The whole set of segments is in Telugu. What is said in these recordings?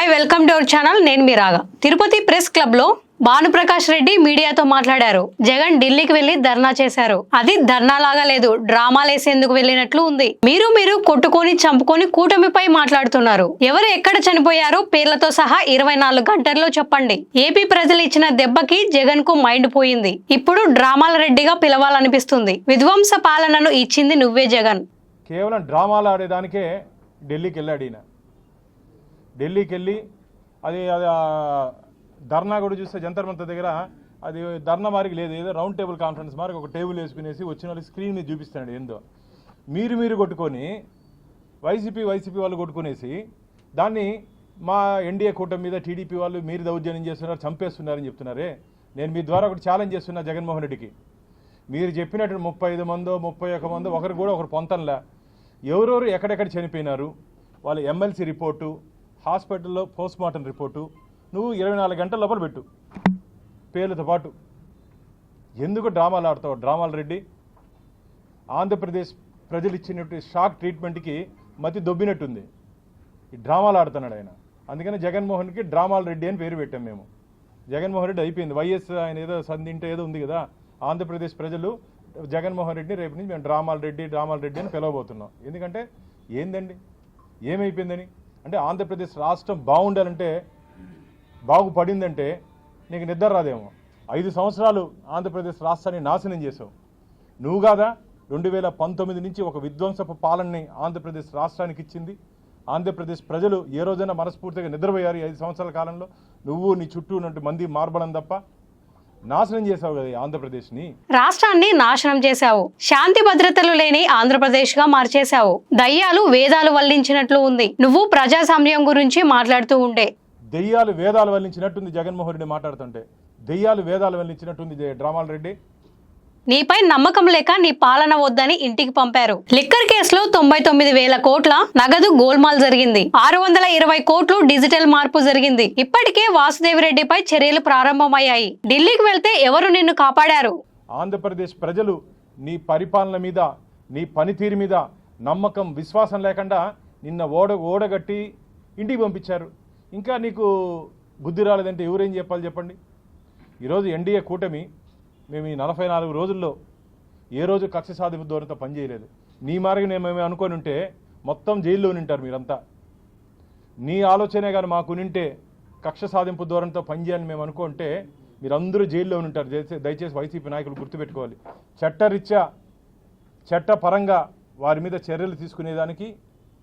Hi welcome to our channel నేను మీ రాగా. తిరుపతి ప్రెస్ క్లబ్లో భానుప్రకాష్ రెడ్డి మీడియాతో మాట్లాడారు. జగన్ ఢిల్లీకి వెళ్ళి ధర్నా చేశారు. అది ధర్నా లాగా లేదు డ్రామాలేసేందుకు వెళ్ళినట్లు ఉంది. మీరు మీరు కొట్టుకొని చంపుకొని కూటమిపై మాట్లాడుతున్నారు. ఎవరు ఎక్కడ చనిపోయారో పేర్లతో సహా ఇరవై నాలుగు గంటల్లో చెప్పండి. ఏపీ ప్రజలు ఇచ్చిన దెబ్బకి జగన్కు మైండ్ పోయింది. ఇప్పుడు డ్రామాల రెడ్డిగా పిలవాలనిపిస్తుంది. విధ్వంస పాలనను ఇచ్చింది నువ్వే జగన్. కేవలం డ్రామాలు ఆడేదానికే ఢిల్లీకి వెళ్ళాడు ఈయన. ఢిల్లీకి వెళ్ళి అది అది ధర్నా కూడా చూస్తే జంతర్ మంతర్ దగ్గర అది ధర్నా మారికి లేదు. ఏదో రౌండ్ టేబుల్ కాన్ఫరెన్స్ మారికి ఒక టేబుల్ వేసుకునేసి వచ్చిన వాళ్ళకి స్క్రీన్ మీద చూపిస్తున్నాడు ఏందో. మీరు మీరు కొట్టుకొని వైసీపీ వైసీపీ వాళ్ళు కొట్టుకునేసి దాన్ని మా ఎన్డీఏ కూటమి మీద టీడీపీ వాళ్ళు మీరు దౌర్జన్యం చేస్తున్నారు చంపేస్తున్నారని చెప్తున్నారే. నేను మీ ద్వారా ఒకటి ఛాలెంజ్ చేస్తున్నా జగన్మోహన్ రెడ్డికి. మీరు చెప్పినట్టు ముప్పై ఐదు మందో ముప్పై ఒక మందో ఒకరు కూడా ఒకరు పొంతంలా ఎవరెవరు ఎక్కడెక్కడ చనిపోయినారు వాళ్ళ ఎమ్మెల్సీ రిపోర్టు హాస్పిటల్లో పోస్ట్ మార్టం రిపోర్టు. నువ్వు ఇరవై నాలుగు గంటల లోపల పెట్టు. పేర్లతో పాటు ఎందుకు డ్రామాలు ఆడతావు డ్రామాల రెడ్డి? ఆంధ్రప్రదేశ్ ప్రజలు ఇచ్చినట్టు షాక్ ట్రీట్మెంట్కి మతి దొబ్బినట్టుంది. ఈ డ్రామాలు ఆడుతున్నాడు ఆయన. అందుకని జగన్మోహన్కి డ్రామాల రెడ్డి అని పేరు పెట్టాం మేము. జగన్మోహన్ రెడ్డి అయిపోయింది. వైఎస్ ఆయన ఏదో సంధింటే ఏదో ఉంది కదా. ఆంధ్రప్రదేశ్ ప్రజలు జగన్మోహన్ రెడ్డిని రేపు నుంచి మేము డ్రామాల రెడ్డి డ్రామాల రెడ్డి అని పిలవబోతున్నాం. ఎందుకంటే ఏందండి? ఏమైపోయిందని? అంటే ఆంధ్రప్రదేశ్ రాష్ట్రం బాగుండాలంటే బాగుపడిందంటే నీకు నిద్ర రాదేమో. ఐదు సంవత్సరాలు ఆంధ్రప్రదేశ్ రాష్ట్రాన్ని నాశనం చేసావు నువ్వు కాదా? రెండు వేల పంతొమ్మిది నుంచి ఒక విధ్వంసపు పాలనని ఆంధ్రప్రదేశ్ రాష్ట్రానికి ఇచ్చింది. ఆంధ్రప్రదేశ్ ప్రజలు ఏ రోజైనా మనస్ఫూర్తిగా నిద్రపోయారు ఐదు సంవత్సరాల కాలంలో. నువ్వు నీ చుట్టూ ఉన్నట్టు మంది మార్బలం తప్ప నాశనం చేసావు కదా ఆంధ్రప్రదేశ్ని. రాష్ట్రాన్ని నాశనం చేశావు. శాంతి భద్రతలు లేని ఆంధ్రప్రదేశ్గా మార్చేశావు. దయ్యాలు వేదాలు వల్లించినట్లు ఉంది. నువ్వు ప్రజాస్వామ్యం గురించి మాట్లాడుతూ ఉండే. దెయ్యాలు వేదాలు వల్లించినట్టుంది జగన్మోహన్ రెడ్డి మాట్లాడుతుంటే. దెయ్యాలు వేదాలు వల్లించినట్టుంది డ్రామాల రెడ్డి. నీపై నమ్మకం లేక నీ పాలన వద్దని ఇంటికి పంపారు. లిక్కర్ కేసులో తొంభై తొమ్మిది వేల కోట్ల నగదు గోల్మాల్ జరిగింది. ఆరు వందల ఇరవై కోట్లు డిజిటల్ మార్పు జరిగింది. ఇప్పటికే వాసుదేవిరెడ్డిపై చర్యలు ప్రారంభమయ్యాయి. ఢిల్లీకి వెళ్తే ఎవరు నిన్ను కాపాడారు? ఆంధ్రప్రదేశ్ ప్రజలు నీ పరిపాలన మీద నీ పనితీరు మీద నమ్మకం విశ్వాసం లేకుండా నిన్న ఓడ ఓడగట్టి ఇంటికి పంపించారు. ఇంకా నీకు బుద్ధి రాలేదంటే ఎవరేం చెప్పాలి చెప్పండి. ఈరోజు ఎన్డీఏ కూటమి మేము ఈ నలభై నాలుగు రోజుల్లో ఏ రోజు కక్ష సాధింపు ధోరణితో పనిచేయలేదు. నీ మార్గం మేము అనుకొని ఉంటే మొత్తం జైల్లో ఉంటారు మీరంతా. నీ ఆలోచనే కానీ మాకు ఉంటే కక్ష సాధింపు ధోరణితో పనిచేయాలని మేము అనుకుంటే మీరందరూ జైల్లో ఉంటారు దయచేసి వైసీపీ నాయకులు గుర్తుపెట్టుకోవాలి. చట్టరీత్యా చట్టపరంగా వారి మీద చర్యలు తీసుకునేదానికి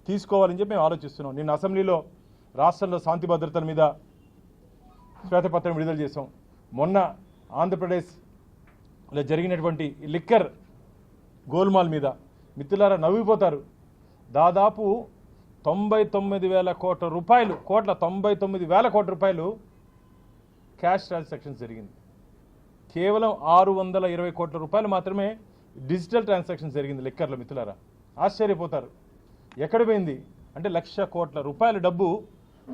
తీసుకోవాలని చెప్పి మేము ఆలోచిస్తున్నాం. నిన్న అసెంబ్లీలో రాష్ట్రంలో శాంతి భద్రతల మీద శ్వేతపత్రం విడుదల చేసాం మొన్న ఆంధ్రప్రదేశ్ ఇలా జరిగినటువంటి లిక్కర్ గోల్మాల్ మీద మిత్రులారా నవ్విపోతారు. దాదాపు తొంభై తొమ్మిది వేల కోట్ల రూపాయలు కోట్ల తొంభై తొమ్మిది వేల కోట్ల రూపాయలు క్యాష్ ట్రాన్సాక్షన్స్ జరిగింది. కేవలం ఆరు వందల ఇరవై కోట్ల రూపాయలు మాత్రమే డిజిటల్ ట్రాన్సాక్షన్ జరిగింది లెక్కర్లో మిత్రులారా. ఆశ్చర్యపోతారు. ఎక్కడ పోయింది? అంటే లక్ష కోట్ల రూపాయల డబ్బు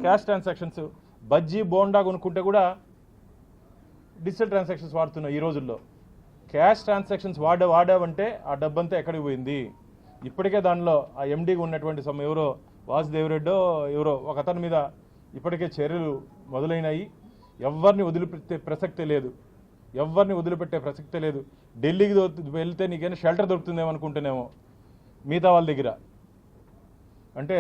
క్యాష్ ట్రాన్సాక్షన్స్ బజ్జీ బోండా కొనుక్కుంటే కూడా డిజిటల్ ట్రాన్సాక్షన్స్ వాడుతున్నాం ఈ రోజుల్లో. క్యాష్ ట్రాన్సాక్షన్స్ వాడ వాడావంటే ఆ డబ్బంతా ఎక్కడికి పోయింది? ఇప్పటికే దానిలో ఆ ఎండీగా ఉన్నటువంటి సమ ఎవరో వాసుదేవరెడ్డో ఎవరో ఒక అతని మీద ఇప్పటికే చర్యలు మొదలైనాయి. ఎవరిని వదిలిపెట్టే ప్రసక్తే లేదు. ఎవరిని వదిలిపెట్టే ప్రసక్తే లేదు. ఢిల్లీకి వెళ్తే నీకైనా షెల్టర్ దొరుకుతుందేమో అనుకుంటున్నామో మిగతా వాళ్ళ దగ్గర. అంటే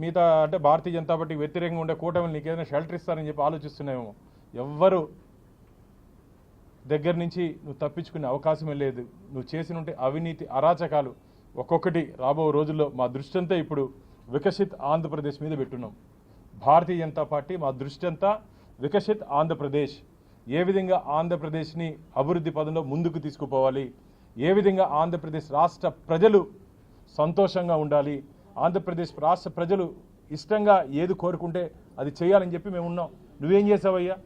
మిగతా అంటే భారతీయ జనతా పార్టీకి వ్యతిరేకంగా ఉండే కూటమిని నీకేదైనా షెల్టర్ ఇస్తారని చెప్పి ఆలోచిస్తున్నామేమో ఎవ్వరు దగ్గర నుంచి నువ్వు తప్పించుకునే అవకాశమే లేదు. నువ్వు చేసిన అవినీతి అరాచకాలు ఒక్కొక్కటి రాబో రోజుల్లో మా దృష్టి అంతా ఇప్పుడు వికసిత్ ఆంధ్రప్రదేశ్ మీద పెట్టున్నాం. భారతీయ జనతా పార్టీ మా దృష్టి అంతా వికసిత్ ఆంధ్రప్రదేశ్. ఏ విధంగా ఆంధ్రప్రదేశ్ని అభివృద్ధి పదంలో ముందుకు తీసుకుపోవాలి? ఏ విధంగా ఆంధ్రప్రదేశ్ రాష్ట్ర ప్రజలు సంతోషంగా ఉండాలి? ఆంధ్రప్రదేశ్ రాష్ట్ర ప్రజలు ఇష్టంగా ఏది కోరుకుంటే అది చేయాలని చెప్పి మేము ఉన్నాం నువ్వేం చేసావయ్యా?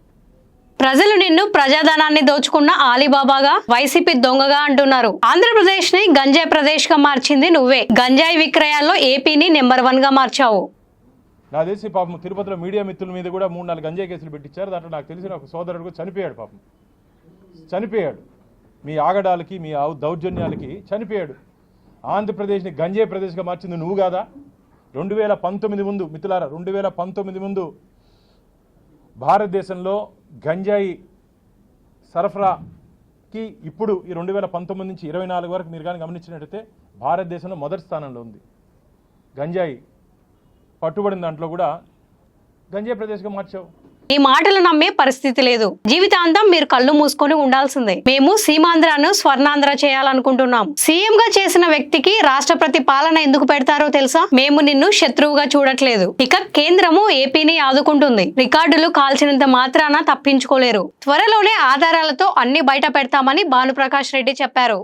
ప్రజలు నిన్ను ప్రజాధనాన్ని దోచుకున్న ఆలీబాబాగా వైసీపీ దొంగగా అంటున్నారు. ఆంధ్రప్రదేశ్ని గంజాయి ప్రదేశ్గా మార్చింది నువ్వే. గంజాయి విక్రయాల్లో ఏపీని నెంబర్ వన్గా మార్చావు. నా తెలిసి పాపం తిరుపతిలో మీడియా మిత్రుల మీద కూడా మూడు నాలుగు గంజాయి కేసులు పెట్టించారు. దాంట్లో నాకు తెలిసిన ఒక సోదరుడు చనిపోయాడు పాపం. చనిపోయాడు. మీ ఆగడాలకి మీ దౌర్జన్యాలకి చనిపోయాడు. ఆంధ్రప్రదేశ్ని గంజాయి ప్రదేశ్గా మార్చింది నువ్వు కాదా? రెండు వేల పంతొమ్మిది ముందు మిత్రులారా రెండు వేల పంతొమ్మిది ముందు భారతదేశంలో గంజాయి సరఫరాకి ఇప్పుడు ఈ రెండు వేల పంతొమ్మిది నుంచి ఇరవై నాలుగు వరకు మీరు కానీ గమనించినట్టయితే భారతదేశంలో మొదటి స్థానంలో ఉంది. గంజాయి పట్టుబడిన దాంట్లో కూడా గంజాయి ప్రదేశ్గా మార్చావు. ఈ మాటలు నమ్మే పరిస్థితి లేదు. జీవితాంతం మీరు కళ్ళు మూసుకొని ఉండాల్సిందే. మేము సీమాంధ్రను స్వర్ణాంధ్ర చేయాలనుకుంటున్నాం. సీఎం గా చేసిన వ్యక్తికి రాష్ట్రపతి పాలన ఎందుకు పెడతారో తెలుసా? మేము నిన్ను శత్రువుగా చూడట్లేదు. ఇక కేంద్రము ఏపీని ఆదుకుంటుంది. రికార్డులు కాల్చినంత మాత్రాన తప్పించుకోలేరు. త్వరలోనే ఆధారాలతో అన్ని బయట పెడతామని భానుప్రకాష్ రెడ్డి చెప్పారు.